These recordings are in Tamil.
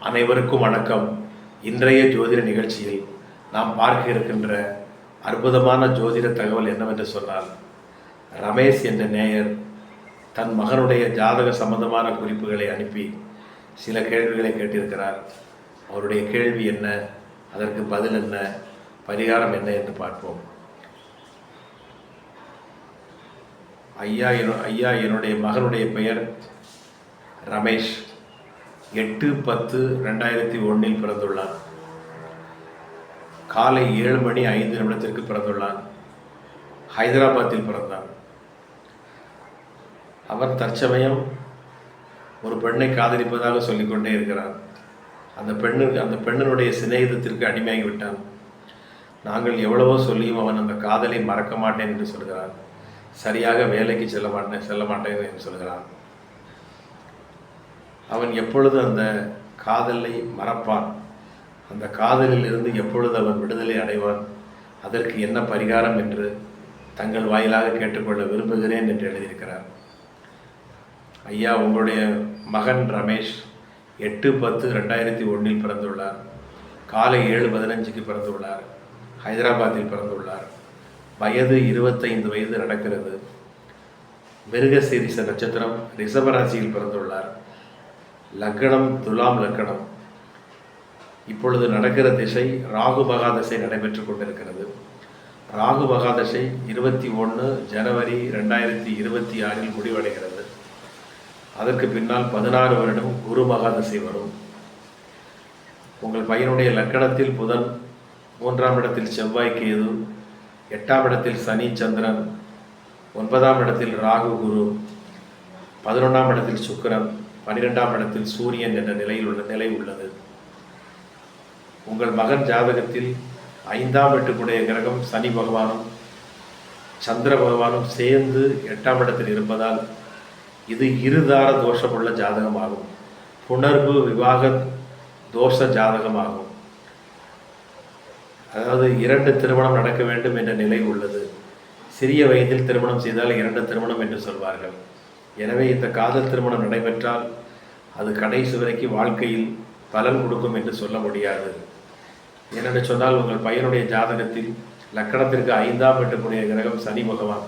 அனைவருக்கும் வணக்கம். இன்றைய ஜோதிட நிகழ்ச்சியில் நாம் பார்க்க இருக்கின்ற அற்புதமான ஜோதிட தகவல் என்னவென்று சொன்னால் ரமேஷ் என்ற நேயர் தன் மகனுடைய ஜாதக சம்பந்தமான குறிப்புகளை அனுப்பி சில கேள்விகளை கேட்டிருக்கிறார். அவருடைய கேள்வி என்ன? அதற்கு பதில் என்ன? பரிகாரம் என்ன என்று பார்ப்போம். ஐயா என்னு ஐயா என்னுடைய மகனுடைய பெயர் ரமேஷ். எட்டு பத்து ரெண்டாயிரத்தி ஒன்றில் பிறந்துள்ளான் காலை ஏழு மணி ஐந்து நிமிடத்திற்கு பிறந்துள்ளான் ஹைதராபாத்தில் பிறந்தான் அவர் தற்சமயம் ஒரு பெண்ணை காதலிப்பதாக சொல்லிக்கொண்டே இருக்கிறார். அந்த பெண்ணுக்கு அந்த பெண்ணினுடைய சிநேகிதத்திற்கு அடிமையாகி விட்டான். நாங்கள் எவ்வளவோ சொல்லியும் அவன் அந்த காதலை மறக்க மாட்டேன் என்று சொல்கிறான். சரியாக வேலைக்கு செல்ல மாட்டேன் செல்ல மாட்டேன் என்று சொல்கிறான். அவன் எப்பொழுது அந்த காதலை மறப்பான்? அந்த காதலில் இருந்து எப்பொழுது அவன் விடுதலை அடைவான்? அதற்கு என்ன பரிகாரம் என்று தங்கள் வாயிலாக கேட்டுக்கொள்ள விரும்புகிறேன் என்று எழுதியிருக்கிறார். ஐயா உங்களுடைய மகன் ரமேஷ் எட்டு பத்து ரெண்டாயிரத்தி ஒன்றில் பிறந்துள்ளார். காலை ஏழு பதினஞ்சுக்கு பிறந்துள்ளார். ஹைதராபாத்தில் பிறந்துள்ளார். வயது இருபத்தைந்து வயது நடக்கிறது. மிருகசீரிச நட்சத்திரம் ரிஷபராசியில் பிறந்துள்ளார். லக்கணம் துலாம் லக்கணம். இப்பொழுது நடக்கிற திசை ராகு மகாதசை நடைபெற்று கொண்டிருக்கிறது. ராகு மகாதசை இருபத்தி ஒன்று ஜனவரி ரெண்டாயிரத்தி இருபத்தி ஆறில் முடிவடைகிறது. அதற்கு பின்னால் பதினாறு வருடம் குரு மகாதசை வரும். உங்கள் பையனுடைய லக்கணத்தில் புதன் மூன்றாம் இடத்தில் செவ்வாய் கேது எட்டாம் இடத்தில் சனி சந்திரன் ஒன்பதாம் இடத்தில் ராகு குரு பதினொன்றாம் இடத்தில் சுக்கரன் பன்னிரெண்டாம் இடத்தில் சூரியன் என்ற நிலையில் உள்ள நிலை உள்ளது. உங்கள் மகன் ஜாதகத்தில் ஐந்தாம் வீட்டுக்குடைய கிரகம் சனி பகவானும் சந்திர பகவானும் சேர்ந்து எட்டாம் இடத்தில் இருப்பதால் இது இருதார தோஷமுள்ள ஜாதகமாகும். புணர்வு விவாக தோஷ ஜாதகமாகும். அதாவது இரண்டு திருமணம் நடக்க வேண்டும் என்ற நிலை உள்ளது. சிறிய வயதில் திருமணம் செய்தால் இரண்டு திருமணம் என்று சொல்வார்கள். எனவே இந்த காதல் திருமணம் நடைபெற்றால் அது கடைசி வரைக்கும் வாழ்க்கையில் பலன் கொடுக்கும் என்று சொல்ல முடியாது. ஏனென்று சொன்னால் உங்கள் பையனுடைய ஜாதகத்தில் லக்கணத்திற்கு ஐந்தாம் வீட்டுக்குரிய கிரகம் சனி பகவான்.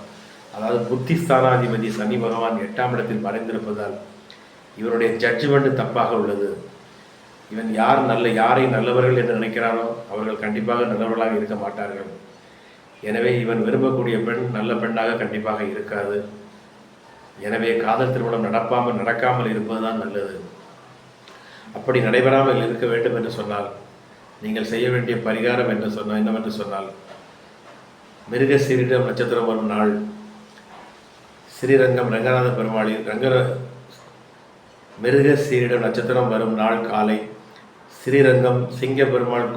அதாவது புத்திஸ்தானாதிபதி சனி பகவான் எட்டாம் இடத்தில் மறைந்திருப்பதால் இவருடைய ஜட்ஜ்மெண்ட் தப்பாக உள்ளது. இவன் யார் நல்ல யாரை நல்லவர்கள் என்று நினைக்கிறானோ அவர்கள் கண்டிப்பாக நல்லவர்களாக இருக்க மாட்டார்கள். எனவே இவன் விரும்பக்கூடிய பெண் நல்ல பெண்ணாக கண்டிப்பாக இருக்காது. எனவே காதல் திருமணம் நடப்பாமல் நடக்காமல் இருப்பதுதான் நல்லது. அப்படி நடைபெறாமல் இருக்க வேண்டும் என்று சொன்னால் நீங்கள் செய்ய வேண்டிய பரிகாரம் என்று சொன்னால் என்னவென்று சொன்னால் மிருக சீரிடம் நட்சத்திரம் வரும் நாள். ஸ்ரீரங்கம் ரங்கநாத பெருமாளில் ரங்க மிருக சீரிடம் நட்சத்திரம் வரும் நாள் காலை. ஸ்ரீரங்கம் சிங்க பெருமாள்